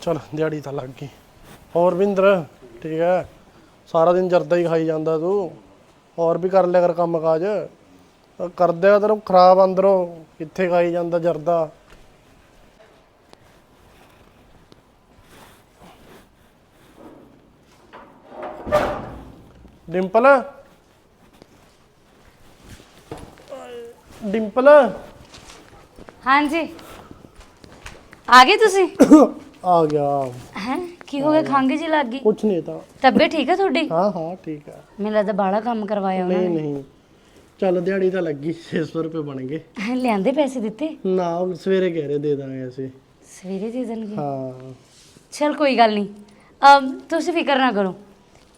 ਚਲ ਦਿਹਾੜੀ ਤਾਂ ਲੱਗ ਗਈ। ਹੋਰ ਵਿੰਦਰ ਠੀਕ ਹੈ? ਸਾਰਾ ਦਿਨ ਜਰਦਾ ਹੀ ਖਾਈ ਜਾਂਦਾ ਤੂੰ। ਹੋਰ ਵੀ ਕਰ ਲਿਆ ਕਰ ਕੰਮ ਕਾਜ ਅਹ ਕਰ ਦਿਆ ਤੈਨੂੰ ਖਰਾਬ ਅੰਦਰੋਂ ਕਿੱਥੇ ਖਾਈ ਜਾਂਦਾ ਜਰਦਾ? ਡਿੰਪਲ? ਡਿੰਪਲ? ਹਾਂਜੀ। ਆ ਗਏ ਤੁਸੀਂ? ਆ ਗਿਆ। ਹੈ? ਕੀ ਹੋ ਗਿਆ? ਖੰਘ ਜੀ ਲੱਗ ਗਈ। ਕੁਛ ਨਹੀਂ ਤਾਂ। ਤਬੀਅਤ ਠੀਕ ਹੈ ਤੁਹਾਡੀ? ਹਾਂ ਹਾਂ ਠੀਕ ਹੈ ਮੈਨੂੰ ਲੱਗਦਾ ਬਾਹਲਾ ਕੰਮ ਕਰਵਾਇਆ ਉਹਨਾਂ ਨਹੀਂ ਨਹੀਂ। ਚੱਲ ਦਿਹਾੜੀ ਤਾਂ ਲੱਗੀ 600 ਰੁਪਏ ਬਣ ਗਏ। ਨੇ ਲਿਆਂਦੇ ਪੈਸੇ ਦਿੱਤੇ? ਨਾ ਉਹ ਸਵੇਰੇ ਕਹਿ ਰਹੇ ਦੇ ਦਾਂਗੇ ਅਸੀਂ। ਸਵੇਰੇ ਦੇ ਦੇਣਗੇ? ਹਾਂ। ਚਲ ਕੋਈ ਗੱਲ ਨਹੀਂ। ਅਮ ਤੁਸੀਂ ਫਿਕਰ ਨਾ ਕਰੋ।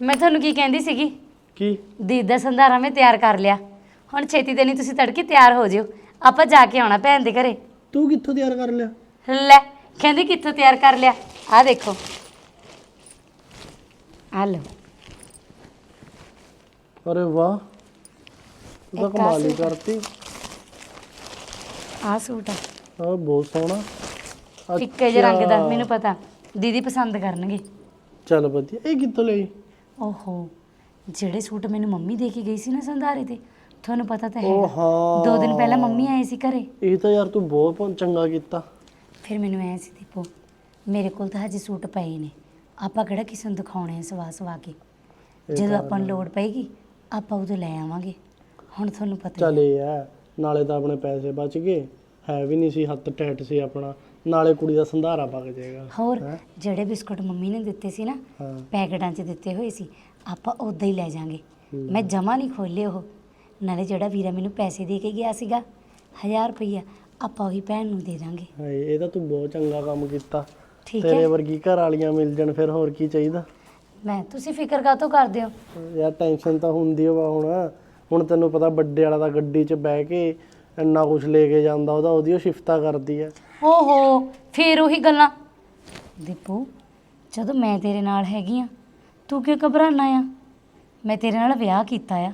ਮੈਂ ਤੁਹਾਨੂੰ ਕੀ ਕਹਿੰਦੀ ਸੀਗੀ? ਕੀ? ਦੀਦ ਦਾ ਸੰਧਾਰਾ ਮੈਂ ਤਿਆਰ ਕਰ ਲਿਆ। ਹੁਣ ਛੇਤੀ ਤੇ ਨਹੀਂ ਤੁਸੀਂ ਤੜਕੇ ਤਿਆਰ ਹੋ ਜਿਓ। ਆਪਾਂ ਜਾ ਕੇ ਆਉਣਾ ਭੈਣ ਦੇ ਘਰੇ। ਤੂੰ ਕਿੱਥੋਂ ਤਿਆਰ ਕਰ ਲਿਆ? ਲੈ ਕਹਿੰਦੀ ਕਿੱਥੋਂ ਤਿਆਰ ਕਰ ਲਿਆ? ਆ ਦੇਖੋ। ਆ ਲਓ। ਅਰੇ ਵਾਹ। ਤੂੰ ਤਾਂ ਇੱਕ ਆਹ ਕਮਾਲ ਹੀ ਸੂਟ। ਕਰਤੀ। ਆ ਸੂਟ ਆ। ਆ ਬਹੁਤ ਸੋਹਣਾ। ਫਿੱਕੇ ਜਿਹੇ ਰੰਗ ਦਾ ਅੱਛਾ। ਮੈਨੂੰ ਪਤਾ। ਦੀਦੀ ਪਸੰਦ ਕਰਨਗੇ। ਚੱਲ ਵਧੀਆ। ਇਹ ਕਿੱਥੋਂ ਲਈ? ਓਹੋ। ਜਿਹੜੇ ਸੂਟ ਮੈਨੂੰ ਮੰਮੀ ਦੇ ਕੇ ਗਈ ਸੀ ਨਾ ਸੰਧਾਰੇ ਤੇ ਤੁਹਾਨੂੰ ਪਤਾ ਤਾਂ ਹੈ ਹਾਂ ਦੋ ਦਿਨ ਪਹਿਲਾਂ ਮੰਮੀ ਆਏ ਸੀ ਘਰੇ। ਇਹ ਤਾਂ ਯਾਰ ਤੂੰ ਬਹੁਤ ਚੰਗਾ ਕੀਤਾ। ਫਿਰ ਮੈਨੂੰ ਐ ਸੀ ਦੀਪੋ ਮੇਰੇ ਕੋਲ ਤਾਂ ਹਜੇ ਸੂਟ ਪਏ ਨੇ। ਆਪਾਂ ਕਿਹੜਾ ਕਿਸੇ ਨੂੰ ਦਿਖਾਉਣੇ ਆ ਸਵਾ ਸਵਾ ਕੇ? ਇਹ ਜਦੋਂ ਤਾਂ ਆਪਾਂ ਨੂੰ ਲੋੜ ਪਏਗੀ ਆਪਾਂ ਉਦੋਂ ਲੈ ਆਵਾਂਗੇ। ਹੁਣ ਤੁਹਾਨੂੰ ਪਤਾ ਚੱਲ ਇਹ ਹੈ ਨਾਲੇ ਤਾਂ ਆਪਣੇ ਪੈਸੇ ਬਚ ਗਏ। ਹੈ ਵੀ ਨਹੀਂ ਸੀ ਹੱਥ ਟੈਟ ਸੀ ਆਪਣਾ। ਨਾਲੇ ਕੁੜੀ ਦਾ ਸੰਧਾਰਾ ਪੱਕ ਜਾਏਗਾ। ਹੋਰ ਹੈਂ? ਜਿਹੜੇ ਬਿਸਕੁਟ ਮੰਮੀ ਨੇ ਦਿੱਤੇ ਸੀ ਨਾ ਹਾਂ। ਪੈਕਟਾਂ 'ਚ ਦਿੱਤੇ ਹੋਏ ਸੀ ਆਪਾਂ ਉਦਾਂ ਹੀ ਲੈ ਜਾਾਂਗੇ। ਹੂੰ। ਮੈਂ ਜਮਾ ਨਹੀਂ ਖੋਲੇ ਉਹ। ਨਾਲੇ ਜਿਹੜਾ ਵੀਰਾ ਮੈਨੂੰ ਪੈਸੇ ਦੇ ਕੇ ਗਿਆ ਸੀਗਾ 1000 ਰੁਪਈਆ ਆਪਾਂ ਉਹੀ ਭੈਣ ਨੂੰ ਦੇ ਦਾਂਗੇ। ਹਾਏ ਇਹ ਤਾਂ ਤੂੰ ਬਹੁਤ ਚੰਗਾ ਕੰਮ ਕੀਤਾ। ਠੀਕ ਤੇਰੇ ਹੈ। ਵਰਗੀ ਘਰ ਵਾਲੀਆਂ ਮਿਲ ਜਾਣ ਫਿਰ ਹੋਰ ਕੀ ਚਾਹੀਦਾ? ਮੈਂ ਤੁਸੀਂ ਫਿਕਰ ਕਾਤੋਂ ਕਰਦੇ ਹੋ? ਯਾਰ ਟੈਨਸ਼ਨ ਤਾਂ ਹੁੰਦੀ ਵਾ ਹੁਣ। ਹੁਣ ਤੈਨੂੰ ਪਤਾ ਵੱਡੇ ਵਾਲਾ ਤਾਂ ਗੱਡੀ 'ਚ ਬਹਿ ਕੇ ਇੰਨਾ ਕੁਝ ਲੈ ਕੇ ਜਾਂਦਾ ਉਹਦਾ ਉਹਦੀ ਉਹ ਸ਼ਿਫਤਾ ਕਰਦੀ ਹੈ ਓਹੋ ਫੇਰ ਉਹੀ ਗੱਲਾਂ। ਦੀਪੂ ਜਦੋਂ ਮੈਂ ਤੇਰੇ ਨਾਲ ਹੈਗੀ ਆ ਤੂੰ ਕਿਉਂ ਘਬਰਾਨਾ ਆ? ਮੈਂ ਤੇਰੇ ਨਾਲ ਵਿਆਹ ਕੀਤਾ ਆ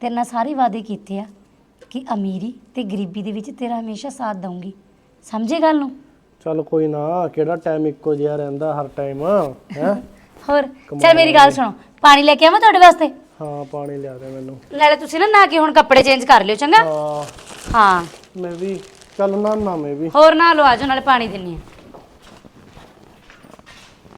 ਤੇਰੇ ਨਾਲ ਸਾਰੇ ਵਾਅਦੇ ਕੀਤੇ ਆ। ਕਿ ਅਮੀਰੀ ਤੇ ਗਰੀਬੀ ਦੇ ਵਿੱਚ ਤੇਰਾ ਹਮੇਸ਼ਾ ਸਾਥ ਦਊਂਗੀ। ਸਮਝੇ ਗੱਲ ਨੂੰ? ਚੱਲ ਕੋਈ ਨਾ ਕਿਹੜਾ ਟਾਈਮ ਇੱਕੋ ਜਿਹਾ ਰਹਿੰਦਾ ਹਰ ਟਾਈਮ ਹੈ? ਹੋਰ ਚਲ ਮੇਰੀ ਗੱਲ ਸੁਣੋ ਪਾਣੀ ਲੈ ਕੇ ਆਵਾਂ ਤੁਹਾਡੇ ਵਾਸਤੇ? ਹਾਂ ਪਾਣੀ ਲਿਆ ਦੇ ਮੈਨੂੰ। ਨਾਲੇ ਤੁਸੀਂ ਨਾ ਨਾ ਕੇ ਹੁਣ ਕੱਪੜੇ ਚੇਂਜ ਕਰ ਲਿਓ ਚੰਗਾ? ਹਾਂ। ਹਾਂ। ਮੈਂ ਵੀ ਚੱਲ ਨਾ ਨਾ ਮੈਂ ਵੀ। ਹੋਰ ਨਾ ਲਓ ਆਜੋ ਨਾਲੇ ਪਾਣੀ ਦਿੰਨੀ ਆ।